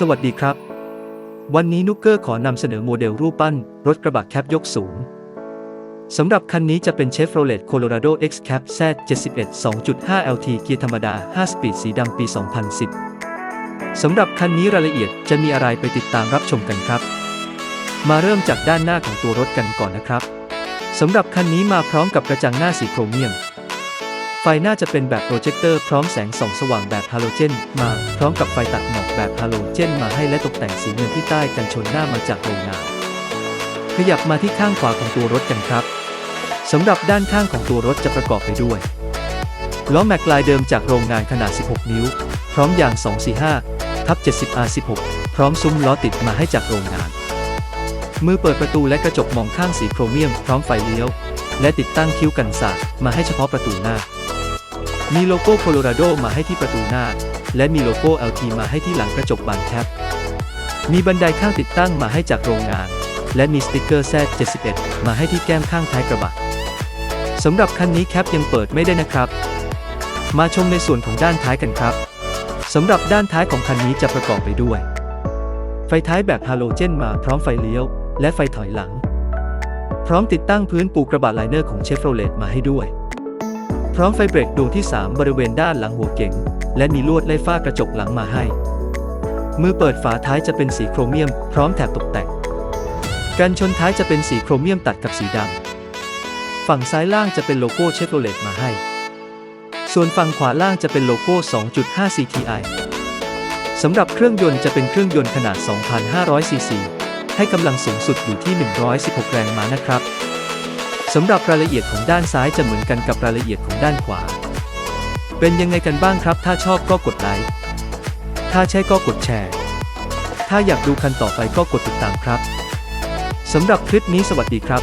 สวัสดีครับ วันนี้นุกเกอร์ขอนำเสนอโมเดลรูปปั้น รถกระบะแคปยกสูง สำหรับคันนี้จะเป็น Chevrolet Colorado X Cab Z 71 2.5 LT เกียร์ธรรมดา 5 สปีดสีดำปี 2010 สำหรับคันนี้รายละเอียดจะมีอะไรไปติดตามรับชมกันครับ มาเริ่มจากด้านหน้าของตัวรถกันก่อนนะครับ สำหรับคันนี้มาพร้อมกับกระจังหน้าสีโครเมียม ไฟหน้าจะเป็นแบบโปรเจคเตอร์พร้อมแสงส่องสว่างแบบฮาโลเจนมาพร้อมกับไฟตัดหมอกแบบฮาโลเจนมาให้และตกแต่งสีเงินที่ใต้กันชนหน้ามาจากโรงงาน ขยับมาที่ข้างขวาของตัวรถกันครับสำหรับด้านข้างของตัวรถจะประกอบไปด้วยล้อแม็กลายเดิมจากโรงงานขนาด 16 นิ้ว พร้อมยาง 245ทับ70 R16 พร้อมซุ้มล้อติดมาให้จากโรงงาน มือเปิดประตูและกระจกมองข้างสีโครเมียม พร้อมไฟเลี้ยว และติดตั้งคิ้วกันสาดมาให้เฉพาะประตูหน้า มีโลโก้โคโลราโดมาให้ที่ประตูหน้า และมีโลโก้ LT มาให้ที่หลังกระจกบานแคปมีบันไดข้างติดตั้งมาให้จากโรงงาน และมีสติกเกอร์ Z71 มาให้ที่แก้มข้างท้ายกระบะสำหรับคันนี้แคปยังเปิดไม่ได้นะครับ มาชมในส่วนของด้านท้ายกันครับสำหรับด้านท้ายของคันนี้จะประกอบไปด้วย ไฟท้ายแบบฮาโลเจนมาพร้อมไฟเลี้ยว และไฟถอยหลัง พร้อมติดตั้งพื้นปูกระบะไลเนอร์ของเชฟโรเลตมาให้ด้วย พร้อมไฟเบรกดวงที่ 3 บริเวณด้านหลังหัวเก๋งและมีลวดไล่ฝ้ากระจกหลังมาให้ มือเปิดฝาท้ายจะเป็นสีโครเมียม พร้อมแถบตกแต่งกันชนท้ายจะเป็นสีโครเมียมตัดกับสีดำฝั่งซ้ายล่างจะเป็นโลโก้เชฟโรเลตมาให้ ส่วนฝั่งขวาล่างจะเป็นโลโก้ 2.5 CTI สำหรับเครื่องยนต์จะเป็นเครื่องยนต์ขนาด 2,500 ซีซี ให้กำลังสูงสุดอยู่ที่ 116 แรงม้านะครับ สำหรับรายละเอียดของด้านซ้ายจะเหมือนกันกับรายละเอียดของด้านขวา เป็นยังไงกันบ้างครับ ถ้าชอบก็กดไลค์ ถ้าใช่ก็กดแชร์ ถ้าอยากดูคันต่อไปก็กดติดตามครับ สำหรับคลิปนี้สวัสดีครับ